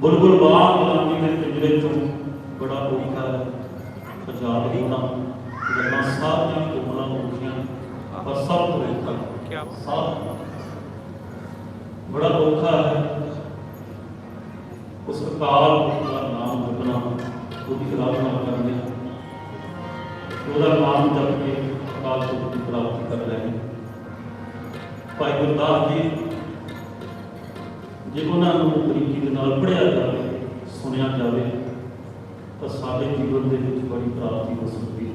ਬੁਲਬੁਲ ਬਾਗ ਗੁਲਾਮੀ ਦੇ ਪਿੰਜਰੇ ਚੋਂ ਬੜਾ ਔਖਾ ਹੈ ਆਜ਼ਾਦ ਹੋਣਾ ਗੱਲਾਂ ਸਾਰੀਆਂ ਕੋਮਲਾਂ ਔਖੀਆਂ। ਪਰ ਸਭ ਤੋਂ ਔਖਾ ਸਭ ਬੜਾ ਔਖਾ ਹੈ। ਉਸ ਪੁਰਖ ਦਾ ਨਾਮ ਜਪਣਾ ਉਹਦੀ ਆਰਾਧਨਾ ਕਰਨੀ। ਉਹਦਾ ਨਾਮ ਜਪ ਕੇ ਪੁਰਖ ਦੀ ਪ੍ਰਾਪਤੀ ਕਰ ਲੈਣੀ। ਭਾਈ ਗੁਰਦਾਸ ਜੀ ਜੇ ਉਹਨਾਂ ਨੂੰ ਬਰੀਕੀ ਦੇ ਨਾਲ ਪੜਿਆ ਜਾਵੇ, ਸੁਣਿਆ ਜਾਵੇ, ਤਾਂ ਸਾਡੇ ਜੀਵਨ ਦੇ ਵਿੱਚ ਬੜੀ ਪ੍ਰਾਪਤੀ ਹੋ ਸਕਦੀ ਹੈ।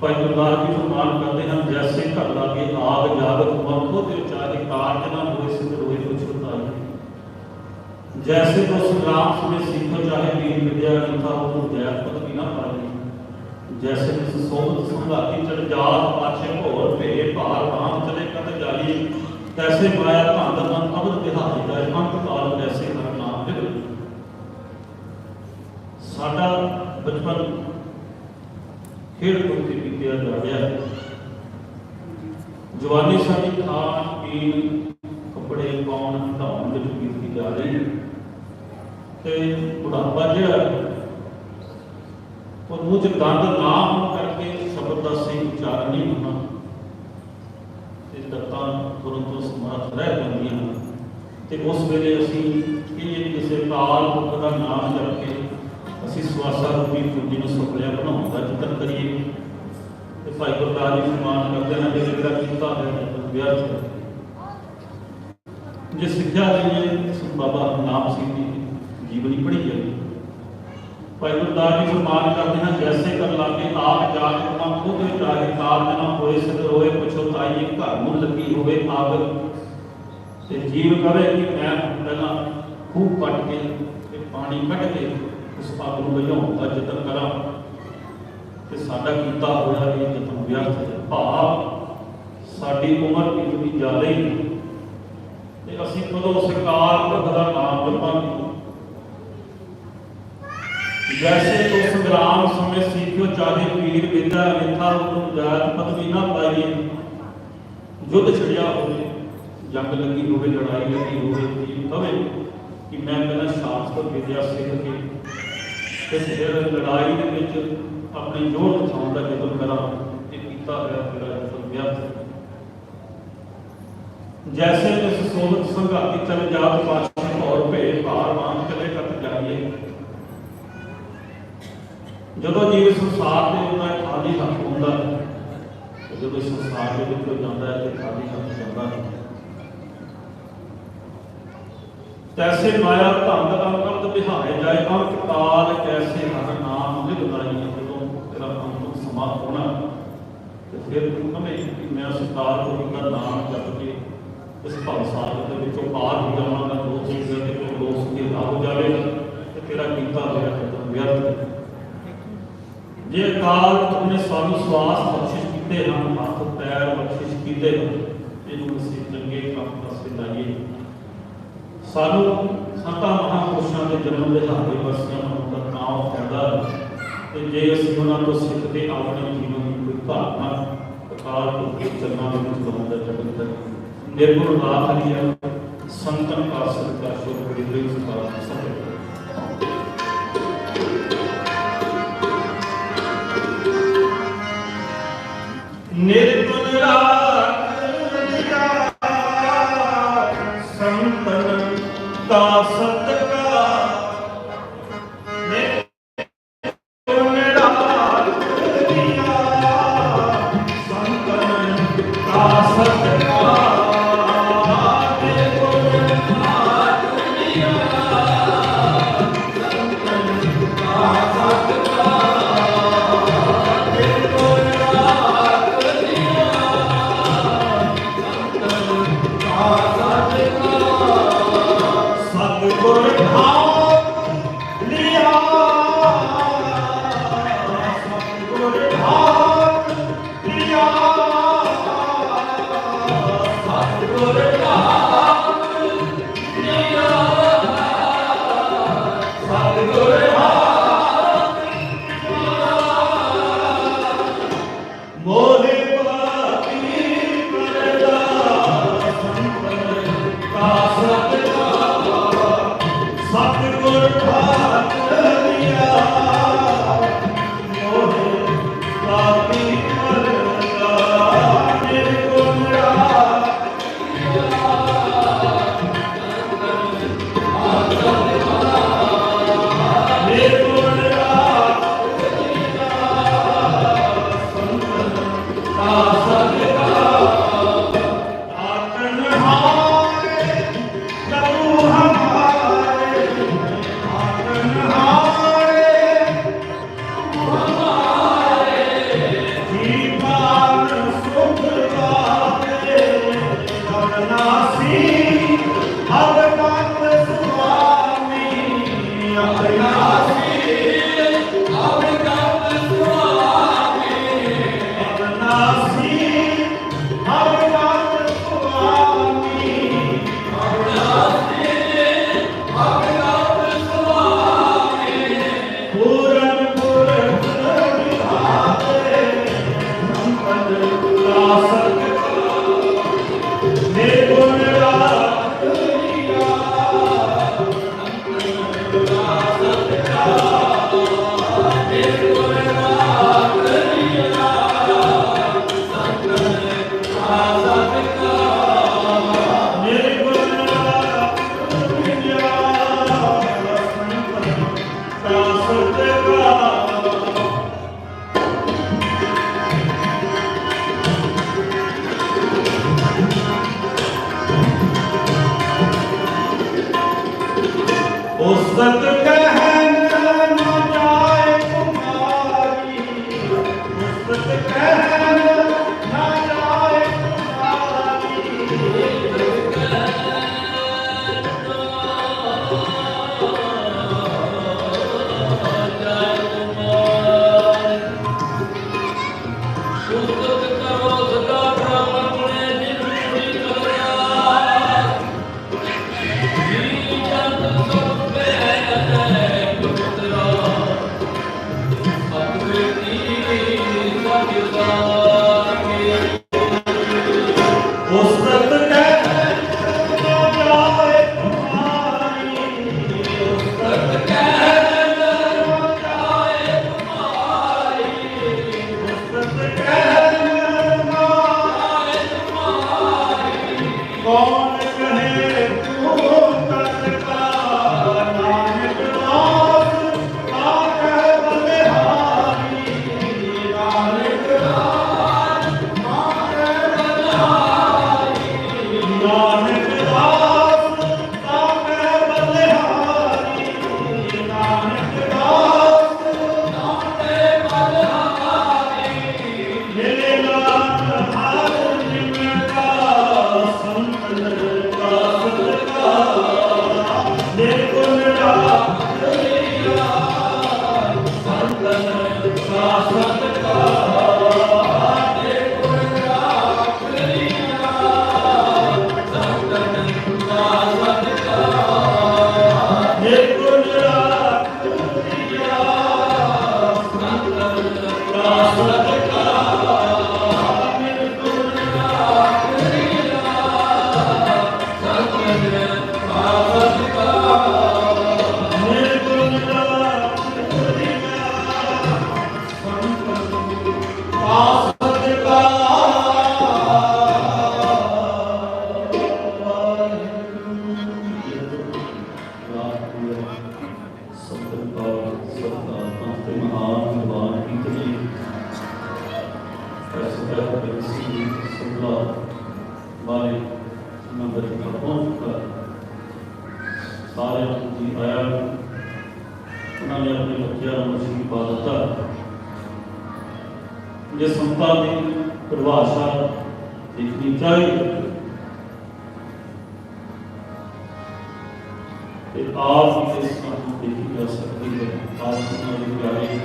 ਭਾਈ ਗੁਰਦਾਸ ਜੀ ਫਰਮਾਨ ਕਰਦੇ ਹਨ, ਜੈਸੇ ਘਰ ਲਾਗੇ ਆਗ ਜਾਗਤ ਮਨਖੋ ਤੇ ਚਾਹੇ ਕਾਰਜ ਨਾ ਹੋਏ ਸਿਧ ਰੋਏ ਕੁਛ ਉਤਾਰੇ ਜੈਸੇ ਕੋ ਸੰਗਰਾਮ ਸੁਨੇ ਸਿੱਖੋ ਚਾਹੇ ਵੀਰ ਵਿਦਿਆ ਨਿਥਾ ਉਹ ਜੈ ਪਦਵੀ ਨਾ ਪਾਈ ਜੈਸੇ ਜਿਸ ਸੋਹਤ ਸੰਭਾਤੀ ਚੜ ਜਾਤ ਪਾਛੇ ਭੋਰ ਭੇ ਭਾਰ ਬਾਮ ਚਲੇ ਕਤ ਜਾਲੀ, ਤੈਸੇ ਮਾਇਆ ਧੰਦ ਮਨ ਅਬਦ ਦਾ ਅੰਤ ਕਾਲ ਤੈਸੇ ਹਰ ਨਾਮ ਬਿਗੜ ਸਾਡਾ ਬਚਪਨ ਖੇਡ ਕੁੱਦ ਕੇ ਬੀਤਿਆ ਜਾ ਰਿਹਾ ਜਵਾਨੀ ਸਾਡੀ ਖਾਣ, ਪੀਣ, ਕੱਪੜੇ, ਪਾਉਣ ਹਟਾਉਣ ਵਿੱਚ ਬੀਤੀ ਜਾ ਰਹੀ ਤੇ ਬੁਢਾਪਾ ਜਿਹੜਾ ਉਹ ਮੂੰਹ 'ਚ ਦੰਦ ਨਾ ਹੋਣ ਕਰਕੇ ਸ਼ਬਦ ਦਾ ਸਹੀ ਉਚਾਰਨ ਨਹੀਂ ਹੋਣਾ, ਤੇ ਦਤਾਂ ਤੁਰੰਤ ਤੋਂ ਰਹਿ ਜਾਂਦੀਆਂ ਹਨ। ਤੇ ਉਸ ਵੇਲੇ ਅਸੀਂ ਇਹ ਕਿਸੇ ਕਾਲ ਪੁਰਖ ਦਾ ਨਾਮ ਜਪ ਕੇ ਅਸੀਂ ਸਵਾਸਾ ਰੂਪੀ ਪੂੰਜੀ ਨੂੰ ਸੁਪਲਿਆ ਬਣਾਉਣ ਦਾ ਯਤਨ ਕਰੀਏ। ਤੇ ਭਾਈ ਗੁਰਦਾਸ ਜੀ ਫਰਮਾਨ ਕਰਦੇ ਹਨ ਜੇ ਜਿਹੜਾ ਕੀਤਾ ਹੈ ਵਿਅਰਥ ਜੇ ਸਿੱਖਿਆ ਲਈਏ ਬਾਬਾ ਨਾਮ ਸਿੰਘ ਜੀ ਜੀਵਨੀ ਪੜ੍ਹੀ ਜਾਵੇ ਭਾਈ ਗੁਰਦਾਸ ਜੀ ਫਰਮਾਨ ਕਰਦੇ ਹਨ ਜੈਸੇ ਕਰ ਲਾਗੇ ਆਪ ਜਾਗ ਕਮਾ ਖੁਦ ਚਾਹੇ ਕਾਰਜ ਨਾ ਹੋਏ, ਸਿਧ ਰੋਏ, ਪੁੱਛੋ ਤਾਈ ਘਰ ਨੂੰ ਲੱਗੀ ਹੋਵੇ ਆਗ ਤੇ ਜੀਵ ਕਵੇ ਕਿ ਮੈਂ ਪਹਿਲਾਂ ਖੂਹ ਪੱਟ ਕੇ ਤੇ ਪਾਣੀ ਕੱਢ ਕੇ ਉਸ ਅੱਗ ਨੂੰ ਬੁਝਾਉਣ ਦਾ ਯਤਨ ਕਰਾਂ। ਤੇ ਸਾਡਾ ਕੀਤਾ ਹੋਇਆ ਇਹ ਯਤਨ ਵਿਅਰਥ ਹੈ। ਭਾਵ ਸਾਡੀ ਉਮਰ ਕਿੰਨੀ ਜ਼ਿਆਦਾ ਹੀ ਤੇ ਅਸੀਂ ਕਦੋਂ ਸਰਕਾਰ ਪੁਰਖ ਦਾ ਨਾਮ ਜਪਾਂਗੇ? ਜੈਸੇ ਤੋ ਸੰਗਰਾਮ ਸਮੇਂ ਸੀਖਿਓ ਚਾਹੇ ਪੀਰ ਵਿਦਾ ਅਨਿਥਾ ਉਤਮ ਜਾਤ ਪਦਵੀ ਨਾ ਪਾਈਏ। ਯੁੱਧ ਛੜਿਆ ਹੋਵੇ। ਜੰਗ ਲੱਗੀ ਹੋਵੇ ਲੜਾਈ ਲੱਗੀ ਹੋਵੇ ਜੀ ਕਵੇ? ਕਿ ਮੈਂ ਪਹਿਲਾਂ ਸ਼ਾਸਤਰ ਵਿਦਿਆ ਸਿੱਖ ਕੇ ਤੇ ਫਿਰ ਲੜਾਈ ਦੇ ਵਿੱਚ ਆਪਣੀ ਜੋਰ ਦਿਖਾਉਣ ਦਾ ਯਤਨ ਕਰਾਂ ਇਹ ਕੀਤਾ ਹੋਇਆ ਮੇਰਾ ਯਤਨ ਵਿਅਰਥ ਜੈਸੇ ਤਿਸ ਸੋਹਤ ਸੰਘਾਤੀ ਚਲ ਜਾਤ ਪਾਛੇ ਔਰ ਭੇ ਭਾਰ ਮਾਨ ਚਲੇ ਕਤ ਜਾਈਏ। ਜਦੋਂ ਜੀਵ ਸੰਸਾਰ ਦੇ ਹੁੰਦਾ ਖਾਲੀ ਹੱਥ ਹੁੰਦਾ ਜਦੋਂ ਸੰਸਾਰ ਦੇ ਵਿੱਚੋਂ ਜਾਂਦਾ ਹੈ ਤੇ ਖਾਲੀ ਹੱਥ ਜਾਂਦਾ ਹੈ। ਤੈਸੇ ਮਾਇਆ ਧੰਦ ਅੰਮ੍ਰਿਤ ਬਿਹਾਰੇ ਜਾਏ ਅੰਤ ਕਾਲ ਕੈਸੇ ਹਰ ਨਾਮ ਨਿਧ ਲਾਈ ਜਦੋਂ ਤੇਰਾ ਅੰਤ ਸਮਾਂ ਹੋਣਾ ਤੇ ਫਿਰ ਤੂੰ ਕਵੇਂ ਕਿ ਮੈਂ ਸਰਕਾਰ ਤੋਂ ਦਾ ਨਾਮ ਜਪ ਕੇ ਇਸ ਭਵਸਾਰ ਦੇ ਵਿੱਚੋਂ ਪਾਰ ਹੋ ਜਾਵਾਂਗਾ ਦੋ ਚੀਜ਼ਾਂ ਤੇ ਕੋਈ ਦੋਸਤ ਦੀ ਰਾਹ ਹੋ ਜਾਵੇਗਾ ਤੇ ਤੇਰਾ ਕੀਤਾ ਹੋਇਆ ਖਤਮ ਵਿਅਰਥ ਹੈ। ਜੇ ਅਕਾਲ ਤੁਮਨੇ ਸਾਨੂੰ ਸਵਾਸ ਬਖਸ਼ਿਸ਼ ਕੀਤੇ ਹਨ, ਹੱਥ, ਪੈਰ ਬਖਸ਼ਿਸ਼ ਕੀਤੇ ਹਨ, ਇਹਨੂੰ ਅਸੀਂ ਚੰਗੇ ਕੰਮ ਪਾਸੇ ਲਾਈਏ ਸਾਨੂੰ ਸੰਤਾਂ ਮਹਾਂਪੁਰਸ਼ਾਂ ਦੇ ਜਨਮ ਦੇ ਹਾਰੇ ਵਸਿਆਂ ਨੂੰ ਦਾ ਨਾਮ ਫਾਇਦਾ ਹੈ। ਤੇ ਜੇ ਅਸੀਂ ਉਹਨਾਂ ਤੋਂ ਸਿੱਖ ਕੇ ਆਪਣੇ ਜੀਵਨ ਦੀ ਕੋਈ ਧਾਰਨਾ ਅਕਾਲ ਪੁਰਖ ਦੇ ਚਰਨਾਂ ਦੇ ਵਿੱਚ ਲਾਉਣ ਦਾ ਯਤਨ ਕਰੀਏ ਨਿਰਗੁਣ ਨਾਥ ਹਰੀਆ ਸੰਤਨ ਕਾ ਸਦਕਾ ਸ਼ੁਭ ਬੜੀ ਬੜੀ ਸਤਾਰ ਸਭੇ ਨਿਰਗੁਣ Lord, آیا انہوں نے اپنے بچیاں مسیح پا دیتا یہ سمتا کی پربھاشا دیکھنی چاہیے آپ اس کو دیکھی جا سکتی ہے آپ ہمارے پیارے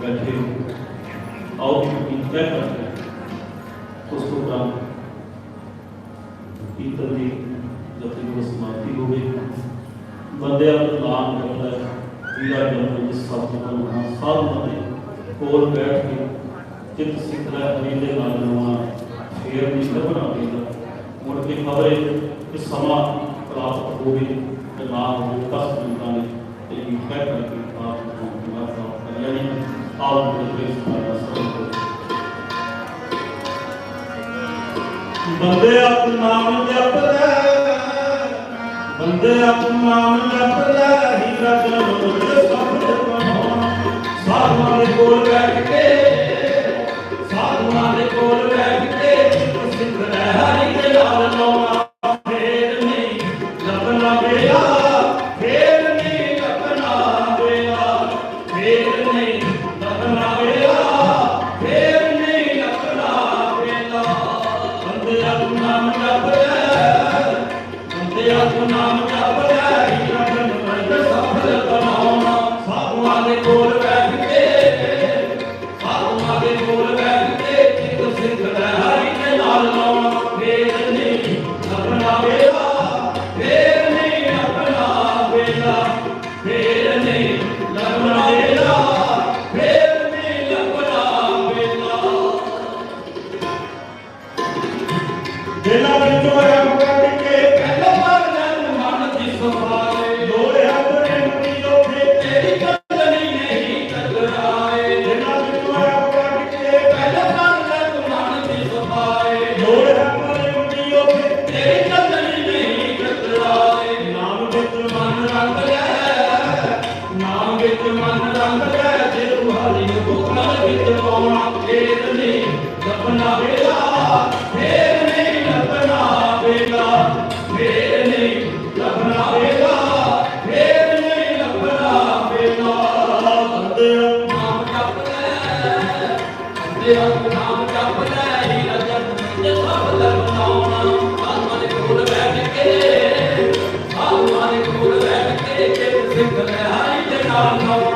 بیٹھے اور طے کرتے ہیں اس کو کی ترتیب جب تک وہ سماپتی ہو گئی ਬੰਦਿਆਂ ਨੂੰ ਦਾਨ ਕਰਦਾ ਹੈ ਜਿਹੜਾ ਜਨਮ ਵਿੱਚ ਸਭ ਤੋਂ ਮਹਾਨ ਸਾਧੂ ਦੇ ਕੋਲ ਬੈਠ ਕੇ ਚਿਤ ਸਿੱਖਣਾ ਹਰੀ ਦੇ ਨਾਲ ਨਵਾਂ ਫੇਰ ਦੀ ਕਲਪਨਾ ਕਰਦਾ ਮੁੜ ਕੇ ਖਬਰੇ ਕਿ ਸਮਾਂ ਪ੍ਰਾਪਤ ਹੋਵੇ ਤੇ ਨਾ ਹੋਵੇ ਕਸ ਬੰਦਾਂ ਨੇ ਤੇ ਇਹ ਕਹਿ ਕਰਕੇ ਪ੍ਰਾਪਤ ਹੋਣ ਦੀ ਬਾਤ ਸਾਫ਼ ਕਰਿਆ ਨਹੀਂ ਆਪ ਦੇ ਪ੍ਰੇਸ ਦਾ ਸਭ ਬੰਦੇ ਆਪ ਨਾਮ ਜਪਦੇ ਬੰਦੇ ਆਪਣਾ ਲੱਭ ਲੈ ਹੀ ਰਤਨ ਮੁਰਦ ਸਭ ਕੋਲ। ਸਾਹਾਂ ਦੇ ਕੋਲ ਬੈਠ ਕੇ Amen.